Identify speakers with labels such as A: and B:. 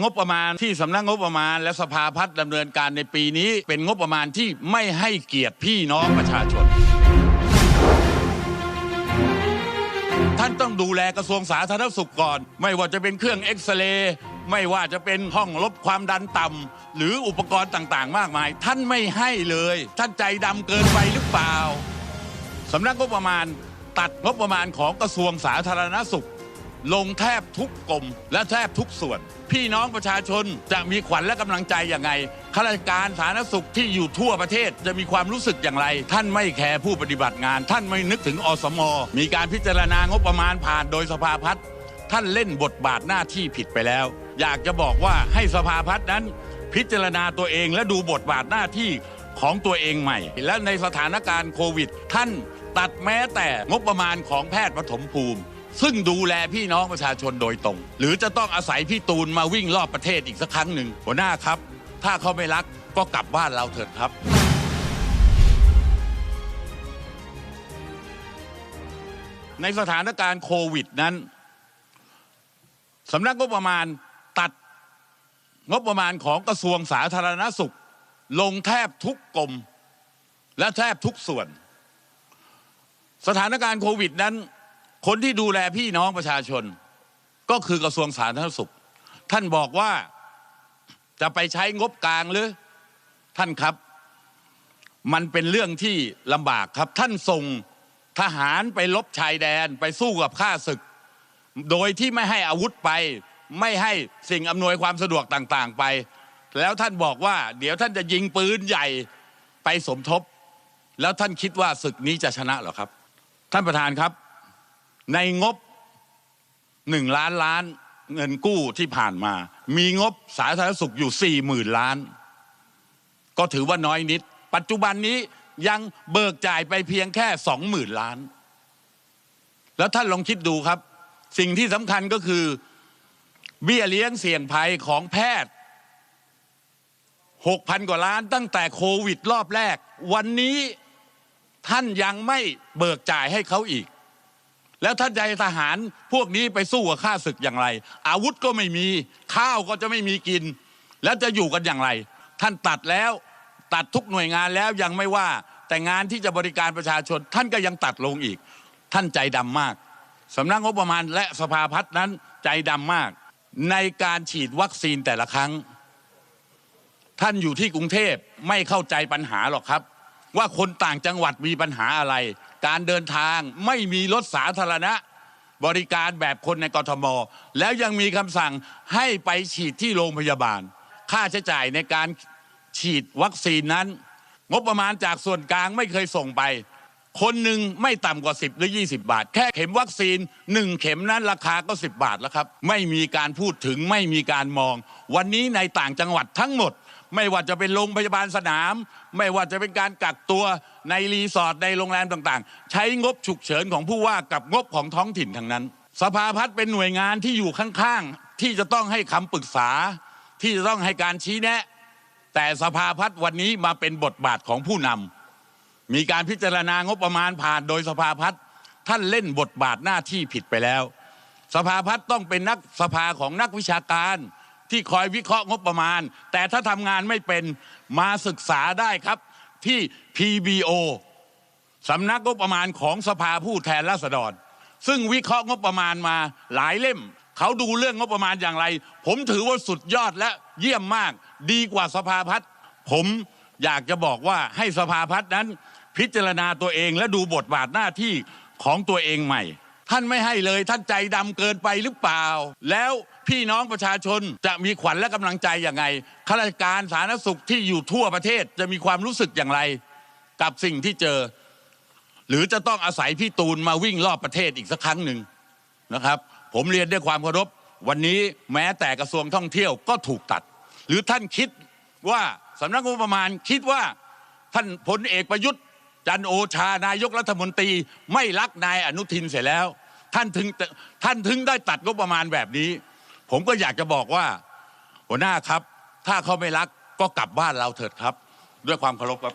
A: งบประมาณที่สำนักงบประมาณ และสภาพัฒน์ดำเนินการในปีนี้เป็นงบประมาณที่ไม่ให้เกียรติพี่น้องประชาชน ท่านต้องดูแลกระทรวงสาธารณสุขก่อน ไม่ว่าจะเป็นเครื่องเอ็กซเรย์ไม่ว่าจะเป็นห้องลบความดันต่ำหรืออุปกรณ์ต่างๆ มากมาย ท่านไม่ให้เลย ท่านใจดำเกินไปหรือเปล่าสำนักงบประมาณตัดงบประมาณของกระทรวงสาธารณสุข ลงแทบทุกกรมและแทบทุกส่วน พี่น้องประชาชนจะมีขวัญและกำลังใจอย่างไงข้าราชการสาธารณสุขที่อยู่ทั่วประเทศจะมีความรู้สึกอย่างไร ท่านไม่แคร์ผู้ปฏิบัติงาน ท่านไม่นึกถึงอสม มีการพิจารณางบประมาณผ่านโดยสภาพัฒน์ท่านเล่นบทบาทหน้าที่ผิดไปแล้ว อยากจะบอกว่าให้สภาพัฒน์นั้น พิจารณาตัวเองและดูบทบาทหน้าที่ของตัวเองใหม่ และในสถานการณ์โควิด ท่านตัดแม้แต่งบประมาณของแพทย์ปฐมภูมิ ซึ่งดูแลพี่น้องประชาชนโดยตรง หรือจะต้องอาศัยพี่ตูนมาวิ่งรอบประเทศอีกสักครั้งหนึ่งหัวหน้าครับ ถ้าเขาไม่รักก็กลับบ้านเราเถิดครับในสถานการณ์โควิดนั้นสำนักงบประมาณตัดงบประมาณของกระทรวงสาธารณสุข ลงแทบทุกกรมและแทบทุกส่วน สถานการณ์โควิดนั้น คนที่ดูแลพี่น้องประชาชน ก็คือกระทรวงสาธารณสุข ท่านบอกว่าจะไปใช้งบกลางหรือท่านครับ มันเป็นเรื่องที่ลำบากครับ ท่านส่งทหารไปลบชายแดนไปสู้กับข้าศึก โดยที่ไม่ให้อาวุธไป ไม่ให้สิ่งอำนวยความสะดวกต่างๆไป แล้วท่านบอกว่า เดี๋ยวท่านจะยิงปืนใหญ่ไปสมทบ แล้วท่านคิดว่าศึกนี้จะชนะหรอครับ ท่านประธานครับ ในงบหนึ่งล้านล้านเงินกู้ที่ผ่านมา มีงบสาธารณสุขอยู่สี่หมื่นล้าน ก็ถือว่าน้อยนิด ปัจจุบันนี้ยังเบิกจ่ายไปเพียงแค่สองหมื่นล้าน แล้วท่านลองคิดดูครับ สิ่งที่สำคัญก็คือเบี้ยเลี้ยงเสี่ยงภัยของแพทย์หกพันกว่าล้านตั้งแต่โควิดรอบแรก วันนี้ท่านยังไม่เบิกจ่ายให้เขาอีก แล้วท่านให้ทหารพวกนี้ไปสู้กับข้าศึกอย่างไร อาวุธก็ไม่มีข้าวก็จะไม่มีกิน แล้วจะอยู่กันอย่างไร ท่านตัดแล้วตัดทุกหน่วยงานแล้วยังไม่ว่าแต่งานที่จะบริการประชาชน ท่านก็ยังตัดลงอีก ท่านใจดำมากสำนักงบประมาณและสภาพัฒน์นั้นใจดำมาก ในการฉีดวัคซีนแต่ละครั้ง ท่านอยู่ที่กรุงเทพไม่เข้าใจปัญหาหรอกครับ ว่าคนต่างจังหวัดมีปัญหาอะไร การเดินทางไม่มีรถสาธารณะ บริการแบบคนในกทม แล้วยังมีคำสั่งให้ไปฉีดที่โรงพยาบาล ค่าใช้จ่ายในการฉีดวัคซีนนั้น งบประมาณจากส่วนกลางไม่เคยส่งไป คนหนึ่งไม่ต่ำกว่า 10 หรือ 20 บาท แค่เข็มวัคซีน 1 เข็มนั้นราคาก็ 10 บาทแล้วครับ ไม่มีการพูดถึงไม่มีการมอง วันนี้ในต่างจังหวัดทั้งหมด ไม่ว่าจะเป็นโรงพยาบาลสนาม ไม่ว่าจะเป็นการกักตัวในรีสอร์ทในโรงแรมต่างๆ ใช้งบฉุกเฉินของผู้ว่ากับงบของท้องถิ่นทั้งนั้น สภาพัฒน์เป็นหน่วยงานที่อยู่ข้างๆ ที่จะต้องให้คำปรึกษา ที่จะต้องให้การชี้แนะ แต่สภาพัฒน์วันนี้มาเป็นบทบาทของผู้นำมีการพิจารณางบประมาณผ่านโดยสภาพัฒน์ท่านเล่นบทบาทหน้าที่ผิดไปแล้ว สภาพัฒน์ต้องเป็นนักสภาของนักวิชาการ ที่คอยวิเคราะห์งบประมาณ แต่ถ้าทำงานไม่เป็นมาศึกษาได้ครับที่ PBO สำนักงบประมาณของสภาผู้แทนราษฎร ซึ่งวิเคราะห์งบประมาณมาหลายเล่ม เขาดูเรื่องงบประมาณอย่างไร ผมถือว่าสุดยอดและเยี่ยมมากดีกว่าสภาพัฒน์ผมอยากจะบอกว่าให้สภาพัฒน์นั้น พิจารณาตัวเองและดูบทบาทหน้าที่ของตัวเองใหม่ ท่านไม่ให้เลย ท่านใจดำเกินไปหรือเปล่า แล้วพี่น้องประชาชนจะมีขวัญและกำลังใจอย่างไงข้าราชการสาธารณสุขที่อยู่ทั่วประเทศจะมีความรู้สึกอย่างไร กับสิ่งที่เจอ หรือจะต้องอาศัยพี่ตูนมาวิ่งรอบประเทศอีกสักครั้งหนึ่งนะครับ ผมเรียนด้วยความเคารพวันนี้แม้แต่กระทรวงท่องเที่ยวก็ถูกตัด หรือท่านคิดว่าสำนักงบประมาณคิดว่าท่านพลเอกประยุทธ์ จันโอชานายกรัฐมนตรีไม่รักนายอนุทินเสร็จแล้ว ท่านถึงท่านถึงได้ตัดงบประมาณแบบนี้ ผมก็อยากจะบอกว่า หัวหน้าครับ ถ้าเขาไม่รักก็กลับบ้านเราเถิดครับ ด้วยความเคารพครับ